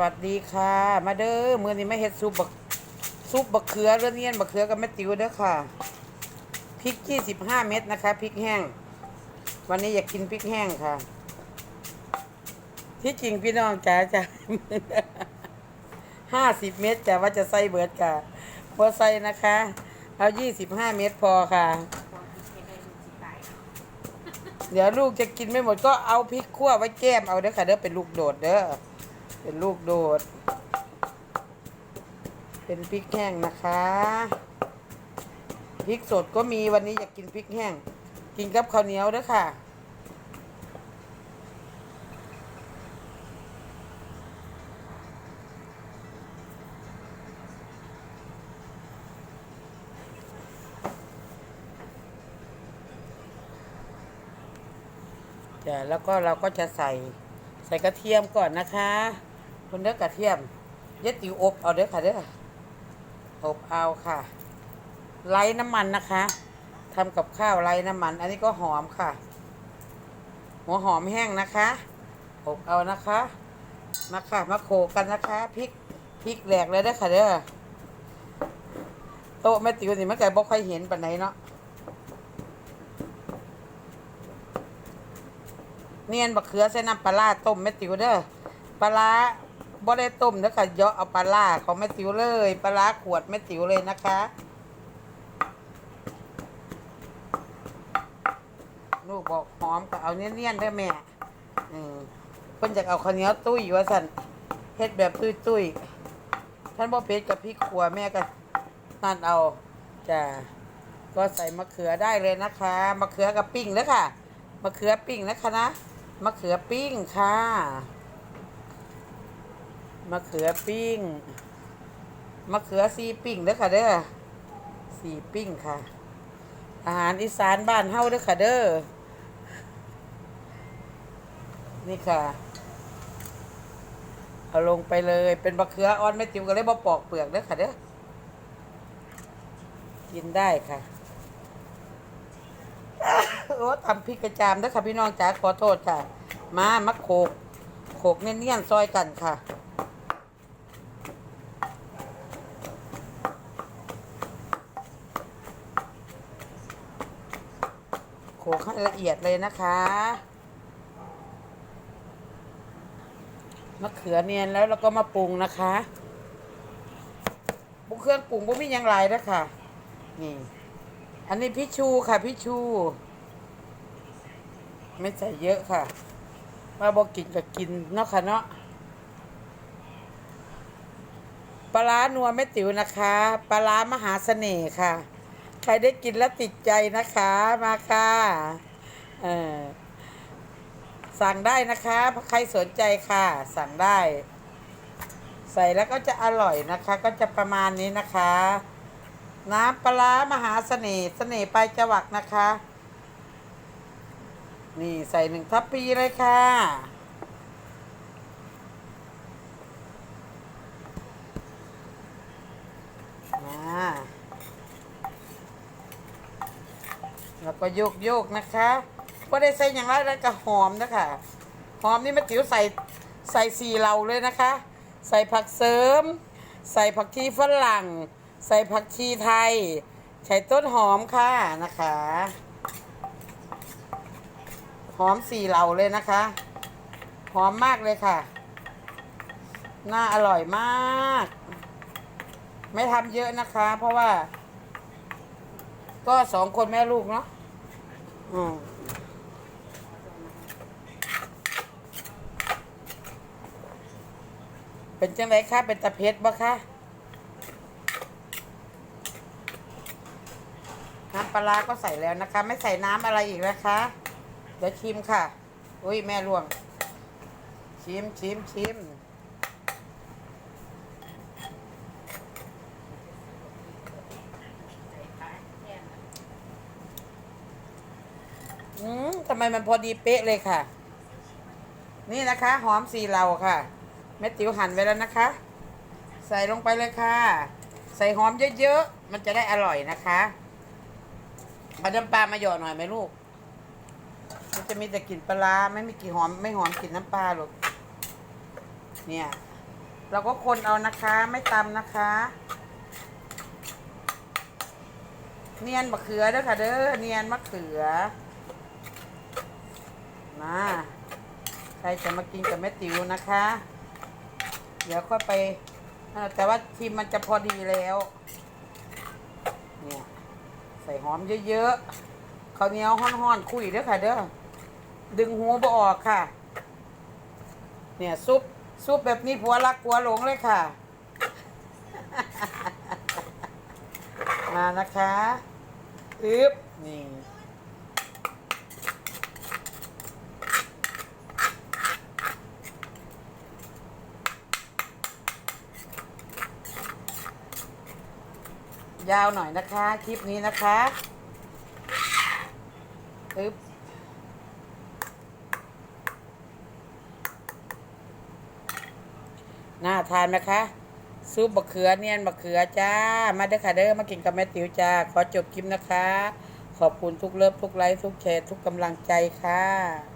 วัสดีค่ะ มาเด้อมื้อนี้มาเฮ็ดซุปบักซุปบักเขือเรือเนียนบักเขือกับแม่ติ๋วเด้อค่ะพริก25เม็ดนะคะพริกแห้ง วันนี้อยากกินพริกแห้งค่ะ ที่จริงพี่น้องจ๋าจ้ะ50เม็ดจ้ะว่าจะใส่เบิดค่ะพอใส่นะคะ เอา25เม็ดพอค่ะ เดี๋ยวลูกจะกินไม่หมดก็เอาพริกขั่วไว้แก้มเอาเด้อค่ะเด้อเป็นลูกโดดเด้อ เป็นลูกโดด เป็นพริกแห้งนะคะพริกสดก็มีวันนี้อยากกินพริกแห้ง กินกับข้าวเหนียวด้อค่ะจ้ะแล้วก็เราก็จะใส่ใส่กระเทียมก่อนนะคะ คนเด้อกระเทียมเย็ดติวอบเอาเด้อค่ะเด้ออบเอาค่ะ ไร้น้ำมันนะคะ ทำกับข้าวไร้น้ำมัน อันนี้ก็หอมค่ะ หัวหอมแห้งนะคะอบเอานะคะมาค่ะมาโขกกันนะคะพริกพริกแหลกเลยเด้อค่ะเด้อโต๊ะแม่ติ๋วนี่มันไก่บ่ค่อยเห็นปานไหนเนาะเนียนบักเขือใส่น้ำปลาต้มแม่ติ๋วเด้อปลา บ่ได้ต้มเด้อค่ะเยาะเอาปลาร้าของแม่ติ๋วเลยปลาร้าขวดแม่ติ๋วเลยนะคะลูกบอกหอมก็เอาเนียนๆเด้แม่อืมเพิ่นอยากเอาข้าวเหนียวตุ้ยว่าสั่นเฮ็ดแบบตุ้ยๆท่านบ่เผ็ดกับพริกขัวแม่ก็นั่นเอาจ้ะก็ใส่มะเขือได้เลยนะคะมะเขือกับปิ้งเด้อค่ะมะเขือปิ้งนะคะนะมะเขือปิ้งค่ะ มะเขือปิ้ง มะเขือซีปิ้งเด้อค่ะเด้อซีปิ้งค่ะ อาหารอีสานบ้านเฮาเด้อค่ะเด้อ นี่ค่ะ เอาลงไปเลย เป็นมะเขืออ่อนไม่ติ๋วก็เลยบ่ปอกเปลือกเด้อค่ะเด้อ กินได้ค่ะโอ้ทำพริกกระจามเด้อค่ะพี่น้องจ๋าขอโทษค่ะ มามาโขกโขกเนียนๆซอยกันค่ะ โขกให้ละเอียดเลยนะคะมะเขือเนียนแล้วเราก็มาปรุงนะคะปรุงเครื่องปรุงพวกมียังไรแล้วค่ะนี่ อันนี้พิชูค่ะพิชู ไม่ใส่เยอะค่ะ มาบอกกินก็กินเนาะค่ะเนาะปลาร้านัวแม่ติ๋วนะคะ ปลาร้ามหาเสน่ห์ค่ะ ใครได้กินแล้วติดใจนะคะมาค่ะเออสั่งได้นะคะใครสนใจค่ะ สั่งได้ ใส่แล้วก็จะอร่อยนะคะ ก็จะประมาณนี้นะคะ น้ำปลามหาเสน่ห์เสน่ห์ปลายจวักนะคะ นี่ใส่หนึ่งทัพพีเลยค่ะ มาแล้ว ก็โยกโยกๆนะคะก็ได้ใส่อย่างไรแล้วก็หอมนะคะหอมนี่แม่ติ๋วใส่ใส่สีเหลาเลยนะคะ ใส่ผักเสริม ใส่ผักชีฝรั่ง ใส่ผักชีไทยใส่ต้นหอมค่ะนะคะ หอมสีเหลาเลยนะคะ หอมมากเลยค่ะ น่าอร่อยมาก ไม่ทำเยอะนะคะ เพราะว่า ก็สองคนแม่ลูกเนาะ อืมเป็นจังไรคะ เป็นตะเพชรบ่คะน้ำปลาร้าก็ใส่แล้วนะคะ ไม่ใส่น้ำอะไรอีกนะคะ เดี๋ยวชิมค่ะ อุ้ยแม่ล่วง ชิมชิมชิม อืมทำไมมันพอดีเป๊ะเลยค่ะ นี่นะคะ หอมสีเหลาค่ะแม่ติ๋วหั่นไว้แล้วนะคะ ใส่ลงไปเลยค่ะ ใส่หอมเยอะๆ มันจะได้อร่อยนะคะเอาน้ำปลามาหยอดหน่อยไหมลูก มันจะมีแต่กลิ่นปลาร้าไม่มีกลิ่นหอมไม่หอมกลิ่นน้ำปลาหรอก เนี่ย เราก็คนเอานะคะไม่ตำนะคะ เนียนมะเขือเด้อค่ะเด้อเนียนมะเขือ มาใครจะมากินกับแม่ติ๋วนะคะ เดี๋ยวค่อยไปแต่ว่าทีมมันจะพอดีแล้วเนี่ยใส่หอมเยอะๆข้าวเหนียวห้อนๆคุยเด้อค่ะเด้อดึงหัวบ่ออกค่ะ เนี่ยซุปซุปแบบนี้ผัวรักผัวหลงเลยค่ะ มานะคะอึ๊บนี่ ยาวหน่อยนะคะ คลิปนี้นะคะอึ๊บน่าทานไหมคะซุปบะเขือเนียนบะเขือจ้า มาเด้อค่ะเด้อมากินกับแม่ติ๋วจ้า ขอจบคลิปนะคะ ขอบคุณทุกเลิฟทุกไลค์ทุกแชร์ทุกกำลังใจค่ะ